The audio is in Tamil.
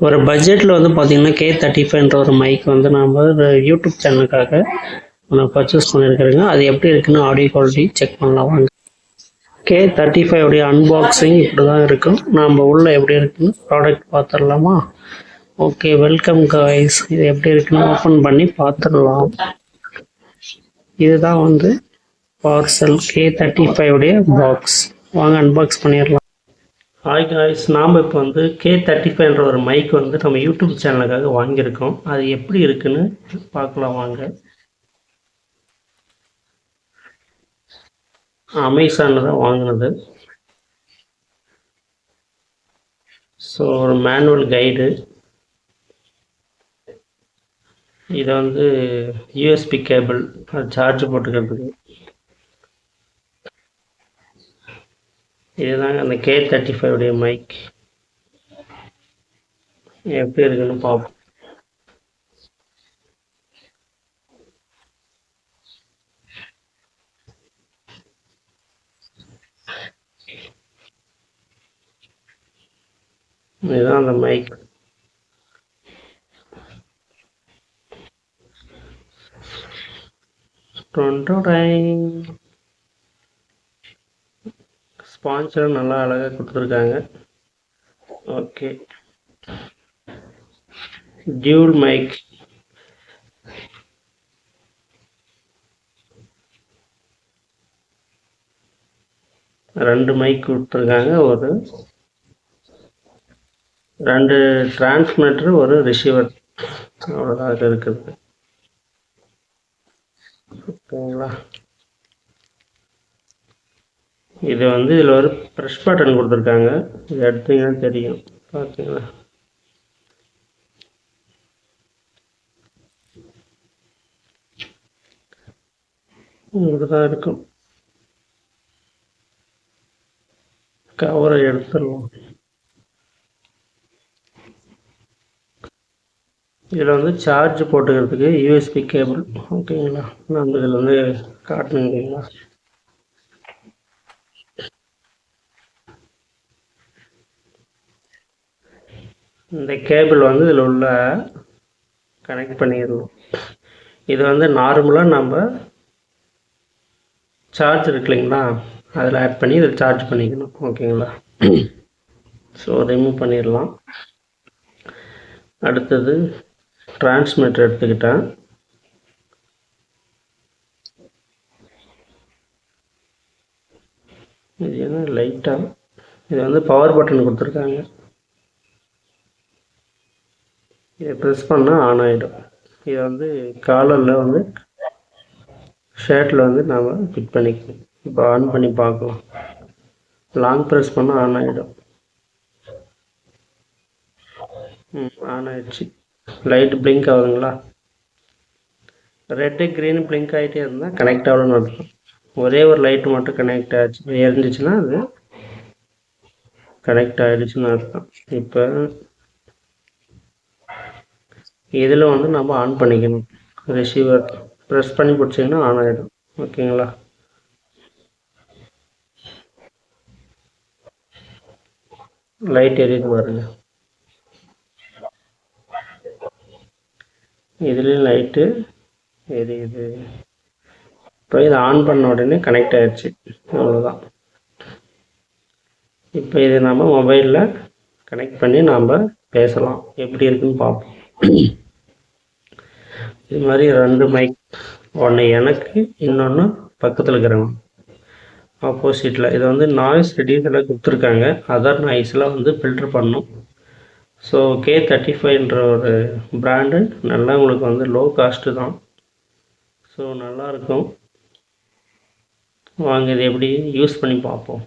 ஒரு பட்ஜெட்டில் வந்து பார்த்தீங்கன்னா கே தேர்ட்டி ஃபைவ்ன்ற ஒரு மைக் வந்து நாம் ஒரு யூடியூப் சேனலுக்காக நான் பர்ச்சேஸ் பண்ணியிருக்கிறேங்க அது எப்படி இருக்குன்னு ஆடியோ குவாலிட்டி செக் பண்ணலாம் வாங்க. கே தேர்ட்டி ஃபைவ் உடைய அன்பாக்சிங் இப்படி தான் இருக்கும். நம்ம உள்ளே எப்படி இருக்குன்னு ப்ராடக்ட் பார்த்துடலாமா? ஓகே வெல்கம் காய்ஸ் இது எப்படி இருக்குன்னு ஓப்பன் பண்ணி பார்த்துடலாம். இதுதான் வந்து பார்சல் கே தேர்ட்டி ஃபைவ் உடைய பாக்ஸ் வாங்க அன்பாக்ஸ் பண்ணிடலாம். ஹாய் காய்ஸ் நாம் இப்போ வந்து கே தேர்ட்டி ஃபைவ்ன்ற ஒரு மைக் வந்து நம்ம யூடியூப் சேனலுக்காக வாங்கியிருக்கோம். அது எப்படி இருக்குன்னு பார்க்கலாம் வாங்க. அமேசானில் தான் வாங்கினது. ஸோ ஒரு மேனுவல் கைடு இதை வந்து யூஎஸ்பி கேபிள் அது சார்ஜ் போட்டுக்கிறதுக்கு. இதுதாங்க அந்த கே தேர்ட்டி ஃபைவ் உடைய மைக் எப்படி இருக்குன்னு பார்ப்போம் இதுதான் அந்த மைக் ஸ்பான்சர் நல்லா அழகாக கொடுத்துருக்காங்க. ஓகே டியூல் மைக் ரெண்டு மைக் கொடுத்துருக்காங்க. ஒரு ரெண்டு டிரான்ஸ்மிட்டர் ஒரு ரிசீவர் அவ்வளோதான் அது இருக்குது. ஓகேங்களா? இது வந்து இதில் ஒரு ப்ரெஷ் பட்டன் கொடுத்துருக்காங்க. இது எடுத்தீங்கன்னா தெரியும். பார்த்தீங்களா இப்படி தான் இருக்கும். கவரை எடுத்துடலாம். இதில் வந்து சார்ஜ் போட்டுக்கிறதுக்கு யூஎஸ்பி கேபிள் ஓகேங்களா? நான் இதில் வந்து காட்டணுங்களா இந்த கேபிள் வந்து இதில் உள்ள கனெக்ட் பண்ணிடுவோம் இது வந்து நார்மலாக நம்ம சார்ஜ் இருக்கு இல்லைங்களா? அதில் ஆட் பண்ணி இதில் சார்ஜ் பண்ணிக்கணும். ஓகேங்களா ஸோ ரிமூவ் பண்ணிடலாம். அடுத்தது டிரான்ஸ்மிட்டர் எடுத்துக்கிட்டேன். இது என்ன? லைட்டாக இது வந்து பவர் பட்டன் கொடுத்துருக்காங்க. இதை ப்ரெஸ் பண்ணால் ஆன் ஆகிடும் இதை வந்து காலரில் வந்து ஷர்ட்டில் வந்து நாம் ஃபிட் பண்ணிக்கணும். இப்போ ஆன் பண்ணி பார்க்கலாம். லாங் ப்ரெஸ் பண்ணால் ஆன் ஆகிடும் ம் ஆன் ஆகிடுச்சு லைட் பிளிங்க் ஆகுதுங்களா? ரெட்டு க்ரீன் பிளிங்க் ஆகிட்டே இருந்தால் கனெக்ட் ஆகணும்னு அர்த்தம். ஒரே ஒரு லைட்டு மட்டும் கனெக்ட் ஆச்சு எரிஞ்சிச்சுன்னா அது கனெக்ட் ஆகிடுச்சுன்னு அர்த்தம். இப்போ இதில் வந்து நம்ம ஆன் பண்ணிக்கணும். ரிசீவர் ப்ரெஸ் பண்ணி பிடிச்சிங்கன்னா ஆன் ஆகிடும் ஓகேங்களா? லைட் எரியுது பாருங்க. இதுலேயும் லைட்டு எரியுது. இப்போ இதை ஆன் பண்ண உடனே கனெக்ட் ஆயிடுச்சு அவ்வளோதான் இப்போ இதை நம்ம மொபைலில் கனெக்ட் பண்ணி நாம் பேசலாம். எப்படி இருக்குன்னு பார்ப்போம். இது மாதிரி ரெண்டு மைக் ஒன்று எனக்கு இன்னொன்று பக்கத்தில் இருக்கிறவங்க. ஆப்போசிட்டில் இதை வந்து நாய்ஸ் ரெடியூஸில் கொடுத்துருக்காங்க. அதர் நாய்ஸ்லாம் வந்து ஃபில்ட்ரு பண்ணும் ஸோ கே தேர்ட்டி ஃபைவ்ன்ற ஒரு பிராண்டு நல்லா உங்களுக்கு வந்து லோ காஸ்ட்டு தான். ஸோ நல்லாயிருக்கும் வாங்க இது எப்படி யூஸ் பண்ணி பார்ப்போம்.